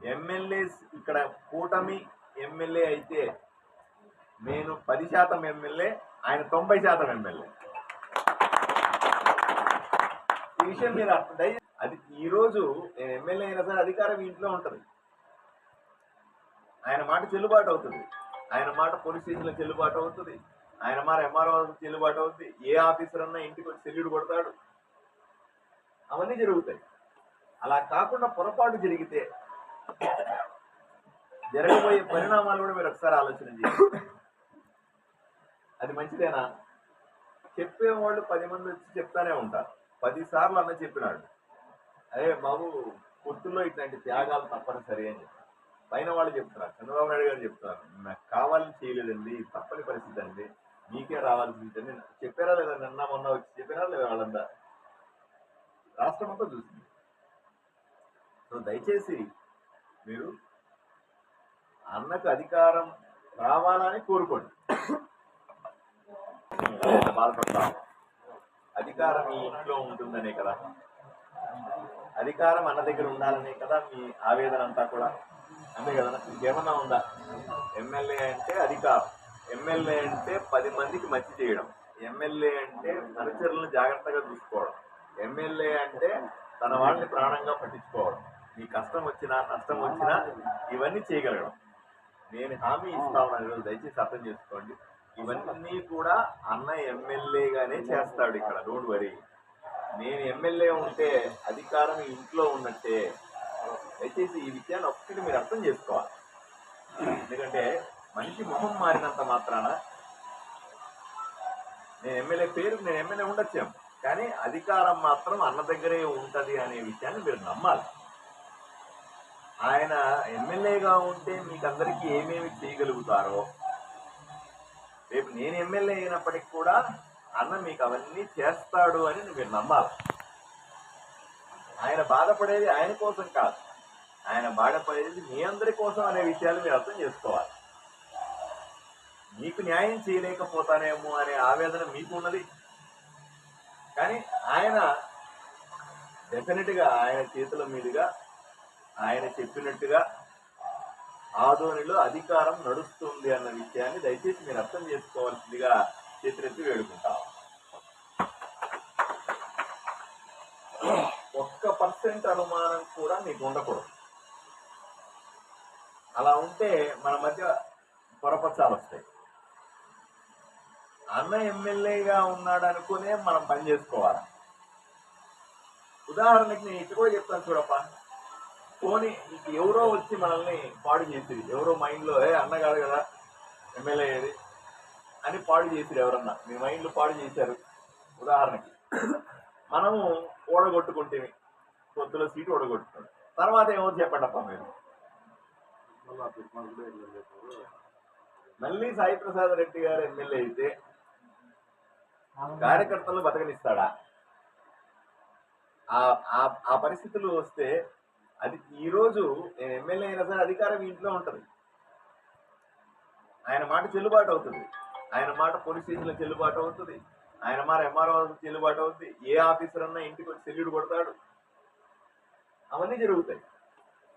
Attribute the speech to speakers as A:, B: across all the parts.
A: MLA ఇక్కడ కూటమి MLA అయితే నేను పది శాతం ఎమ్మెల్యే ఆయన తొంభై శాతం ఎమ్మెల్యే ఈ విషయం మీరు అర్థం అది ఈరోజు నేను ఎమ్మెల్యే అయినా సరే అధికారం ఇంట్లో ఉంటుంది. ఆయన మాట చెల్లుబాటు అవుతుంది. ఆయన మాట పోలీస్ స్టేషన్లో చెల్లుబాటు అవుతుంది. ఆయన మాట ఎంఆర్ఓ చెల్లుబాటు అవుతుంది. ఏ ఆఫీసర్ అన్నా ఇంటికి వచ్చి సెల్యూడ్ కొడతాడు. అవన్నీ జరుగుతాయి. అలా కాకుండా పొరపాటు జరిగితే జరగబోయే పరిణామాలు కూడా మీరు ఒకసారి ఆలోచన చేయండి. అది మంచిదేనా? చెప్పేవాళ్ళు పది మంది వచ్చి చెప్తానే ఉంటారు. పదిసార్లు అన్న చెప్పినాడు. అదే బాబు పుట్టుల్లో ఇట్లాంటి త్యాగాలు తప్పనిసరి అని చెప్పారు. పైన వాళ్ళు చెప్తున్నారు. చంద్రబాబు నాయుడు గారు చెప్తున్నారు. నాకు కావాలని చేయలేదండి తప్పని పరిస్థితి అండి. మీకే రావాల్సింది అని చెప్పారా లేదా? నిన్న మొన్న వచ్చి చెప్పారా లేదా వాళ్ళంతా? రాష్ట్రం అంతా చూసింది. సో దయచేసి మీరు అన్నకు అధికారం రావాలని కోరుకోండి. బాధపడతాం అధికారం మీ ఇంట్లో ఉంటుందనే కదా. అధికారం అన్న దగ్గర ఉండాలనే కదా మీ ఆవేదన అంతా కూడా. అంతే కదా? ఇంకేమన్నా ఉందా? ఎమ్మెల్యే అంటే అధికారం. ఎమ్మెల్యే అంటే పది మందికి మంచి చేయడం. ఎమ్మెల్యే అంటే అనుచరులను జాగ్రత్తగా చూసుకోవడం. ఎమ్మెల్యే అంటే తన వాళ్ళని ప్రాణంగా పట్టించుకోవడం. మీ కష్టం వచ్చినా నష్టం వచ్చినా ఇవన్నీ చేయగలగడం. నేను హామీ ఇస్తా ఉన్నాను ఈరోజు దయచేసి అర్థం చేసుకోండి. ఇవన్నీ కూడా అన్న ఎమ్మెల్యేగానే చేస్తాడు ఇక్కడ డోంట్ వరీ. నేను ఎమ్మెల్యే ఉంటే అధికారం ఇంట్లో ఉన్నట్టే. దయచేసి ఈ విషయాన్ని ఒక్కటి మీరు అర్థం చేసుకోవాలి. ఎందుకంటే మనిషి మొహం మారినంత మాత్రాన నేను ఎమ్మెల్యే పేరు నేను ఎమ్మెల్యే ఉండొచ్చాము. కానీ అధికారం మాత్రం అన్న దగ్గరే ఉంటది అనే విషయాన్ని మీరు నమ్మాలి. ఆయన ఎమ్మెల్యేగా ఉంటే మీకు అందరికీ ఏమేమి చేయగలుగుతారో? రేపు నేను ఎమ్మెల్యే అయినప్పటికి కూడా అన్న మీకు అవన్నీ చేస్తాడు అని మీరు నమ్మాలి. ఆయన బాధపడేది ఆయన కోసం కాదు. ఆయన బాధపడేది మీ అందరి కోసం అనే విషయాలు మీరు అర్థం చేసుకోవాలి. మీకు న్యాయం చేయలేకపోతానేమో అనే ఆవేదన మీకు ఉన్నది కానీ ఆయన డెఫినెట్గా ఆయన చేతుల మీదుగా ఆయన చెప్పినట్టుగా ఆదోనిలో అధికారం నడుస్తుంది అన్న విషయాన్ని దయచేసి మీరు అర్థం చేసుకోవాల్సిందిగా చేతులెత్తి వేడుకుంటాం ఒక్క పర్సెంట్ అనుమానం కూడా మీకు ఉండకూడదు. అలా ఉంటే మన మధ్య పొరపచ్చాలు వస్తాయి. అన్న ఎమ్మెల్యేగా ఉన్నాడు అనుకునే మనం పని చేసుకోవాలి? ఉదాహరణకి నేను ఇటు కూడా చెప్తాను చూడప్ప. పోనీ నీకు ఎవరో వచ్చి మనల్ని పాడు చేసిరి. ఎవరో మైండ్లో ఏ అన్న కాదు కదా ఎమ్మెల్యే ఏది? అని పాడు చేసిరు ఎవరన్నా. మీ మైండ్లో పాడు చేశారు. ఉదాహరణకి మనము ఓడగొట్టుకుంటే పొత్తులో సీటు ఓడగొట్టుకోండి తర్వాత ఏమో చెప్పండి అప్ప మీరు? మళ్ళీ సాయి ప్రసాద్ రెడ్డి గారు ఎమ్మెల్యే అయితే కార్యకర్తలు బతకనిస్తాడా? ఆ ఆ- ఆ పరిస్థితులు వస్తే అది ఈరోజు నేను ఎమ్మెల్యే అయినా సరే అధికారం ఇంట్లో ఉంటుంది. ఆయన మాట చెల్లుబాటు అవుతుంది. ఆయన మాట పోలీస్ స్టేషన్లో చెల్లుబాటు అవుతుంది. ఆయన మాట ఎంఆర్ఓ చెల్లుబాటు అవుతుంది. ఏ ఆఫీసర్ అన్నా ఇంటికి వచ్చి సెల్యూడ్ కొడతాడు. అవన్నీ జరుగుతాయి.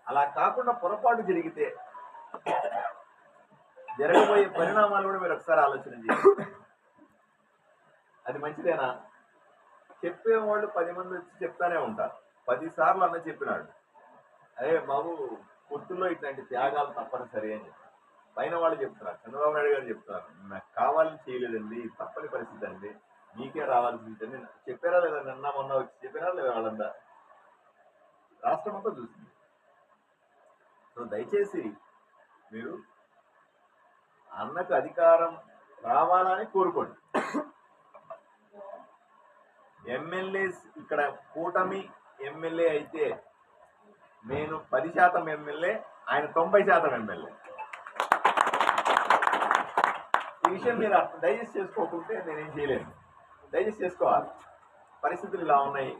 A: అలా కాకుండా పొరపాటు జరిగితే జరగబోయే పరిణామాలు కూడా మీరు ఒకసారి ఆలోచన చేయండి. అది మంచిదేనా? చెప్పేవాళ్ళు పది మంది వచ్చి చెప్తానే ఉంటారు. పది సార్లు అన్న చెప్పినాడు. అదే బాబు పొత్తుల్లో ఇట్లాంటి త్యాగాలు తప్పనిసరి అని. చెప్పారు పైన వాళ్ళు చెప్తున్నారు చంద్రబాబు నాయుడు గారు చెప్తున్నారు నాకు కావాలని చేయలేదండి తప్పని పరిస్థితి అండి మీకే రావాల్సింది చెప్పారా లేదా? నిన్న మొన్న వచ్చి చెప్పారా లేదా వాళ్ళందా రాష్ట్రం అంతా చూసింది. సో దయచేసి మీరు అన్నకు అధికారం రావాలని కోరుకోండి. ఎమ్మెల్యే ఇక్కడ కూటమి ఎమ్మెల్యే అయితే నేను పది శాతం ఎమ్మెల్యే ఆయన తొంభై శాతం ఎమ్మెల్యే. ఈ విషయం మీరు అర్థం- డైజెస్ట్ చేసుకోకుంటే నేనేం చేయలేను. డైజెస్ట్ చేసుకోవాలి. పరిస్థితులు ఇలా ఉన్నాయి.